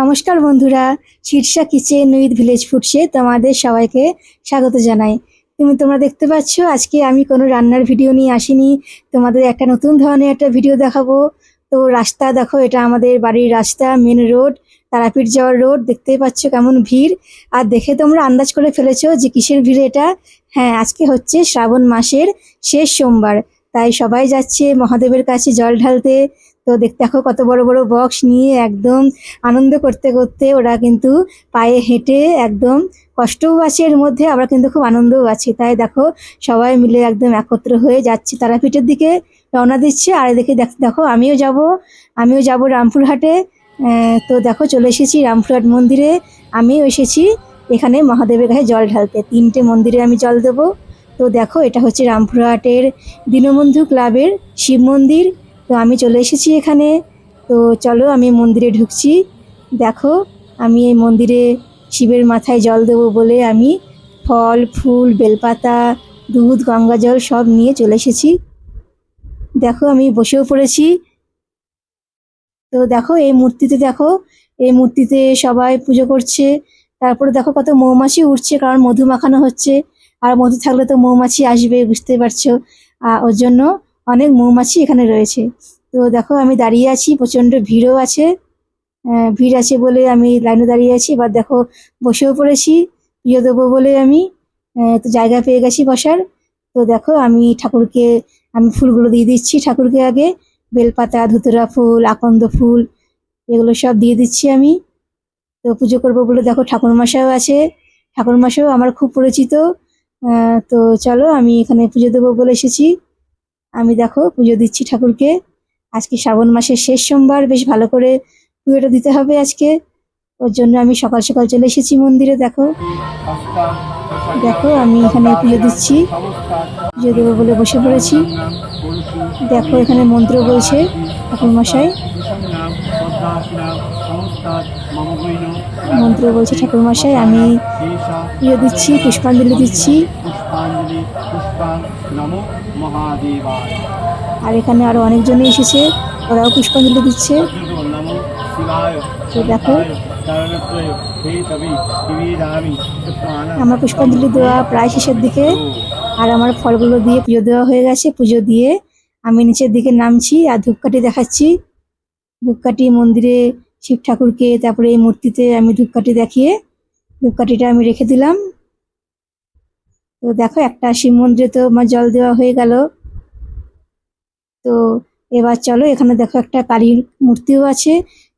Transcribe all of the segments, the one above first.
নমস্কার বন্ধুরা Shirsha kitchen with village ফুডসে তোমাদের সবাইকে স্বাগত জানাই। তুমি তোমরা দেখতে পাচ্ছ, আজকে আমি কোনো রান্নার ভিডিও নিয়ে আসিনি। তোমাদের একটা নতুন ধরনের একটা ভিডিও দেখাবো। তো রাস্তা দেখো, এটা আমাদের বাড়ির রাস্তা মেন রোড তারাপীঠ যাওয়ার রোড দেখতেই পাচ্ছ কেমন ভিড়। আর দেখে তোমরা আন্দাজ করে ফেলেছো যে কিসের ভিড় এটা। হ্যাঁ আজকে হচ্ছে শ্রাবণ মাসের শেষ সোমবার, তাই সবাই যাচ্ছে মহাদেবের কাছে জল ঢালতে। তো দেখতে দেখো কত বড় বড় বক্স নিয়ে একদম আনন্দ করতে করতে ওরা কিন্তু পায়ে হেঁটে একদম কষ্টও আছে এর মধ্যে আবার কিন্তু খুব আনন্দও আছে। তাই দেখো, সবাই মিলে একদম একত্র হয়ে যাচ্ছে। তারাপীঠের দিকে রওনা দিচ্ছে। আর এদিকে দেখ- দেখো, আমিও যাব। আমিও যাব রামপুরহাটে। তো দেখো, চলে এসেছি রামপুরহাট মন্দিরে। আমিও এসেছি এখানে মহাদেবের গায়ে জল ঢালতে। তিনটে মন্দিরে আমি জল দেবো। তো দেখো, এটা হচ্ছে রামপুরহাটের দীনবন্ধু ক্লাবের শিব মন্দির। তো আমি চলে এসেছি এখানে। তো চলো আমি মন্দিরে ঢুকছি। দেখো, আমি এই মন্দিরে শিবের মাথায় জল দেবো বলে আমি ফল, ফুল, বেলপাতা, দুধ, গঙ্গা জল সব নিয়ে চলে এসেছি। দেখো, আমি বসেও পড়েছি। তো দেখো, এই মূর্তিতে দেখো, এই মূর্তিতে সবাই পুজো করছে। তারপরে দেখো কত মৌমাছি উঠছে কারণ মধু মাখানো হচ্ছে। আর মধু থাকলে তো মৌমাছি আসবে বুঝতে পারছ। ওর জন্য অনেক মৌমাছি এখানে রয়েছে। তো দেখো আমি দাঁড়িয়ে আছি, প্রচণ্ড ভিড়ও আছে। ভিড় আছে বলে আমি লাইনে দাঁড়িয়ে আছি। এবার দেখো বসেও পড়েছি, পুজো দেবো বলে আমি। তো জায়গা পেয়ে গেছি বসার। তো দেখো আমি ঠাকুরকে, আমি ফুলগুলো দিয়ে দিচ্ছি ঠাকুরকে আগে। বেলপাতা, ধুতুরা ফুল, আকন্দ ফুল, এগুলো সব দিয়ে দিচ্ছি আমি। তো পুজো করব বলে দেখো ঠাকুরমশাইও আছে। ঠাকুরমশাইও আমার খুব পরিচিত। তো চলো আমি এখানে পুজো দেবো বলে এসেছি। আমি দেখো পুজো দিচ্ছি ঠাকুরকে। আজকে শ্রাবণ মাসের শেষ সোমবার, বেশ ভালো করে পুজোটা দিতে হবে আজকে। ওর জন্য আমি সকাল সকাল চলে এসেছি মন্দিরে, দেখো। দেখো, আমি এখানে পুজো দিচ্ছি। পুজো দেবো বলে বসে পড়েছি। দেখো, এখানে মন্ত্র বলছে ঠাকুরমশাই। মন্ত্র বলছে ঠাকুরমশাই আমি পুজো দিচ্ছি, পুষ্পাঞ্জলি দিচ্ছি। আর এখানে আরও অনেকজনই এসেছে, ওরাও পুষ্পাঞ্জলি দিচ্ছে। দেখো, আমার পুষ্পাঞ্জলি দেওয়া প্রায় শেষের দিকে, আর আমার ফলগুলো দিয়ে পুজো দেওয়া হয়ে গেছে, পুজো দিয়ে আমি নিচের দিকে নামছি, আর ধূপকাঠি দেখাচ্ছি। ধূপকাঠি মন্দিরে শিব ঠাকুরকে, তারপরে এই মূর্তিতে আমি ধূপকাঠি দেখিয়ে, ধূপকাঠিটা আমি রেখে দিলাম। তো দেখো, একটা শিব মন্দিরে তো আমার জল দেওয়া হয়ে গেল। তো এবার চলো, এখানে দেখো একটা কালীর মূর্তিও আছে,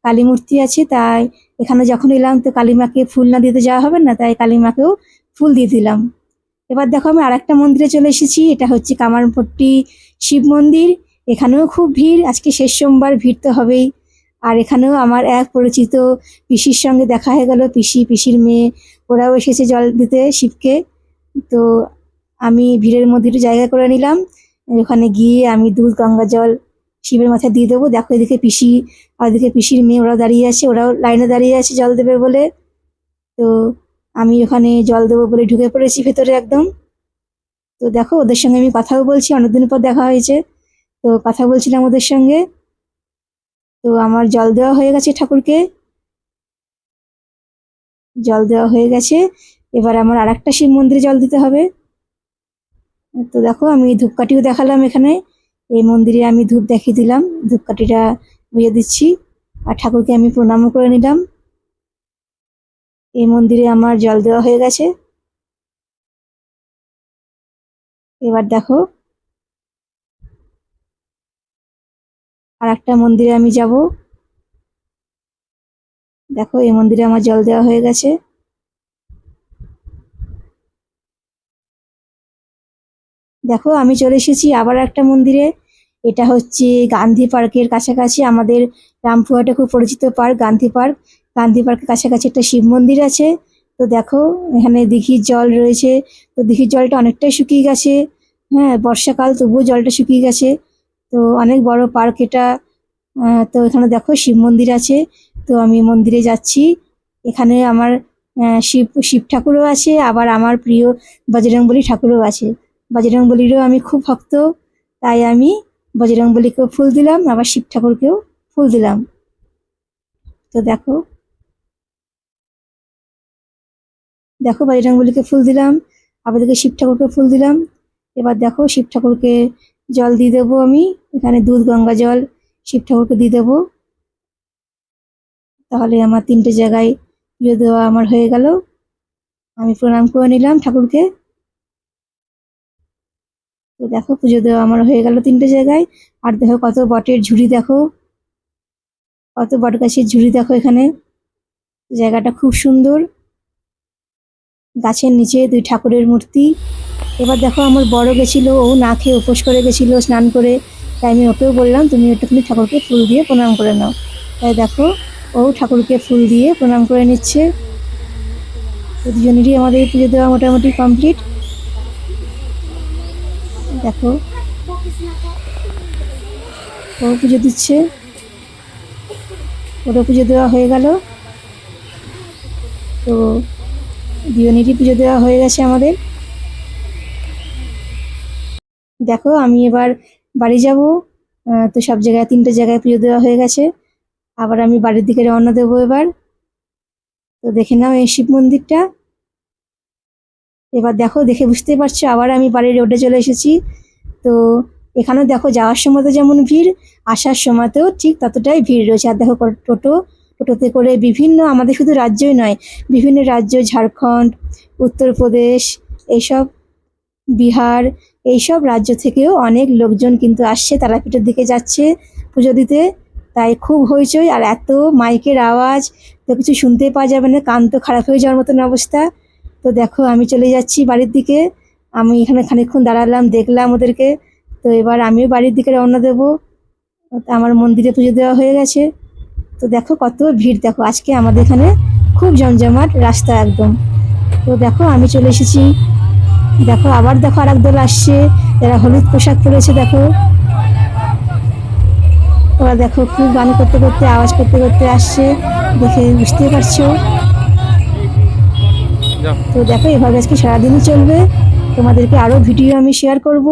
কালী মূর্তি আছে। তাই এখানে যখন এলাম, তো কালী মাকে ফুল না দিতে যাওয়া হবে না, তাই কালী মাকেও ফুল দিয়ে দিলাম। এবার দেখো, আমি আর একটা মন্দিরে চলে এসেছি, এটা হচ্ছে কামারপট্টি শিব মন্দির। এখানেও খুব ভিড়, আজকে শেষ সোমবার, ভিড় তো হবেই। আর এখানেও আমার এক পরিচিত পিসির সঙ্গে দেখা হয়ে গেল, পিসি, পিসির মেয়ে। ওরাও এসেছে জল দিতে শিবকে। তো আমি ভিড়ের মধ্যে একটু জায়গা করে নিলাম। ওখানে গিয়ে আমি দুধ, গঙ্গা জল শিবের মাথায় দিয়ে দেবো। দেখো এদিকে পিসি আর এদিকে পিসির মেয়ে, ওরাও দাঁড়িয়ে আছে। ওরাও লাইনে দাঁড়িয়ে আছে জল দেবে বলে। তো আমি ওখানে জল দেবো বলে ঢুকে পড়েছি ভেতরে একদম। তো দেখো ওদের সঙ্গে আমি কথাও বলছি, অনেকদিন পর দেখা হয়েছে। তো কথা বলছিলাম ওদের সঙ্গে। তো আমার জল দেওয়া হয়ে গেছে ঠাকুরকে। জল দেওয়া হয়ে গেছে। এবার আমার আর একটা শিব মন্দিরে জল দিতে হবে। তো দেখো, আমি ধূপকাঠিও দেখালাম এখানে। এই মন্দিরে আমি ধূপ দেখিয়ে দিলাম। ধূপকাঠিটা বুঝে দিচ্ছি আর ঠাকুরকে আমি প্রণামও করে নিলাম। এই মন্দিরে আমার জল দেওয়া হয়ে গেছে। এবার দেখো আর একটা মন্দিরে আমি যাব। দেখো, এই মন্দিরে আমার জল দেওয়া হয়ে গেছে। দেখো, আমি চলে এসেছি আবার একটা মন্দিরে। এটা হচ্ছে গান্ধী পার্কের কাছাকাছি। আমাদের রামপুরহাটে খুব পরিচিত পার্ক, গান্ধী পার্ক। গান্ধী পার্কের কাছাকাছি একটা শিব মন্দির আছে। তো দেখো, এখানে দিঘির জল রয়েছে। তো দিঘির জলটা অনেকটাই শুকিয়ে গেছে। হ্যাঁ বর্ষাকাল, তবুও জলটা শুকিয়ে গেছে। তো অনেক বড় পার্ক এটা। তো এখানে দেখো শিব মন্দির আছে। তো আমি মন্দিরে যাচ্ছি। এখানে আমার শিব শিব ঠাকুরও আছে, আবার আমার প্রিয় বজরংবলী ঠাকুরও আছে। বজরংবলীরও আমি খুব ভক্ত, তাই আমি বজরংবলীকেও ফুল দিলাম, আবার শিব ঠাকুরকেও ফুল দিলাম। তো দেখো। দেখো বাজরংবলীকে ফুল দিলাম, আবার দেখে শিব ঠাকুরকে ফুল দিলাম। এবার দেখো শিব ঠাকুরকে জল দিয়ে দেবো আমি। এখানে দুধ, গঙ্গা জল, শিব ঠাকুরকে দিয়ে দেবো। তাহলে আমার তিনটে জায়গায় পুজো দেওয়া আমার হয়ে গেল। আমি প্রণাম করে নিলাম ঠাকুরকে। তো দেখো, পুজো দেওয়া আমার হয়ে গেল তিনটে জায়গায়। আর দেখো কত বটের ঝুড়ি দেখো। কত বট গাছের ঝুড়ি দেখো এখানে। জায়গাটা খুব সুন্দর। গাছের নিচে দুই ঠাকুরের মূর্তি। এবার দেখো আমার বড় গেছিল, ও না খেয়ে উপোস করে গেছিল স্নান করে। তাই আমি ওকেও বললাম, তুমি একটুখানি ঠাকুরকে ফুল দিয়ে প্রণাম করে নাও। তাই দেখো, ও ঠাকুরকে ফুল দিয়ে প্রণাম করে নিচ্ছে। দুজনেরই আমাদের পুজো দেওয়া মোটামুটি কমপ্লিট। দেখো, ও পুজো দিচ্ছে। ওরও পুজো দেওয়া হয়ে গেল। তো দুজনেরই পুজো দেওয়া হয়ে গেছে আমাদের। দেখো, আমি এবার বাড়ি যাব। তো সব জায়গায়, তিনটে জায়গায় পুজো দেওয়া হয়ে গেছে। আবার আমি বাড়ির দিকে রওনা দেবো এবার। তো দেখে নাও এই শিব মন্দিরটা। এবার দেখো, দেখে বুঝতেই পারছ, আবার আমি বাড়ির রোডে চলে এসেছি। তো এখানেও দেখো, যাওয়ার সময় তো যেমন ভিড়, আসার সময়তেও ঠিক ততটাই ভিড় রয়েছে। আর দেখো টোটো, টোটোতে করে বিভিন্ন, আমাদের শুধু রাজ্যই নয়, বিভিন্ন রাজ্য, ঝাড়খণ্ড, উত্তরপ্রদেশ, এইসব, বিহার এইসব রাজ্য থেকেও অনেক লোকজন কিন্তু আসছে, তারাপীঠের দিকে যাচ্ছে পুজো দিতে। তাই খুব হইচই আর এত মাইকের আওয়াজ, তো কিছু শুনতে পাওয়া যাবে না, কান তো খারাপ হয়ে যাওয়ার মতন অবস্থা। তো দেখো, আমি চলে যাচ্ছি বাড়ির দিকে। আমি এখানে খানিকক্ষণ দাঁড়ালাম, দেখলাম ওদেরকে। তো এবার আমিও বাড়ির দিকে রওনা দেবো। আমার মন্দিরে পুজো দেওয়া হয়ে গেছে। তো দেখো কত ভিড়, দেখো আজকে আমাদের এখানে খুব জমজমাট রাস্তা একদম। তো দেখো আমি চলে এসেছি দেখো আবার দেখো আর দল আসছে। যারা হলুদ পোশাক পরেছে দেখো। ওরা দেখো খুব গান করতে করতে আওয়াজ করতে করতে আসছে। দেখে বুঝতেই পারছ? তো দেখো এভাবে আজকে সারাদিনই চলবে। তোমাদেরকে আরও ভিডিও আমি শেয়ার করব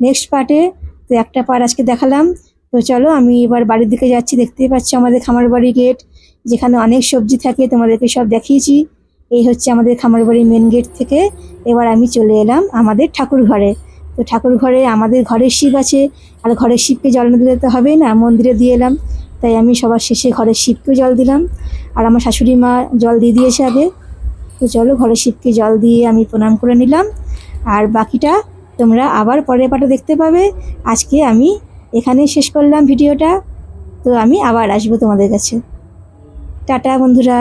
নেক্সট পার্টে তো একটা পার্ট আজকে দেখালাম। তো চলো আমি এবার বাড়ির দিকে যাচ্ছি। দেখতেই পাচ্ছি আমাদের খামার বাড়ি গেট যেখানে অনেক সবজি থাকে তোমাদেরকে সব দেখিয়েছি। এই হচ্ছে আমাদের খামার বাড়ি মেন গেট থেকে এবার আমি চলে এলাম আমাদের ঠাকুর ঘরে তো ঠাকুর ঘরে আমাদের ঘরের শিব আছে, আর ঘরের শিবকে জল না দিলে তো হবেই না, মন্দিরে দিয়ে এলাম। তাই আমি সবার শেষে ঘরের শিবকেও জল দিলাম। আর আমার শাশুড়ি মা জল দিয়ে দিয়েছে আগে। তো চলো ঘরের শিবকে জল দিয়ে আমি প্রণাম করে নিলাম। আর বাকিটা তোমরা আবার পরের পাটা দেখতে পাবে। আজকে আমি এখানেই শেষ করলাম ভিডিওটা। তো আমি আবার আসব তোমাদের কাছে। টাটা বন্ধুরা।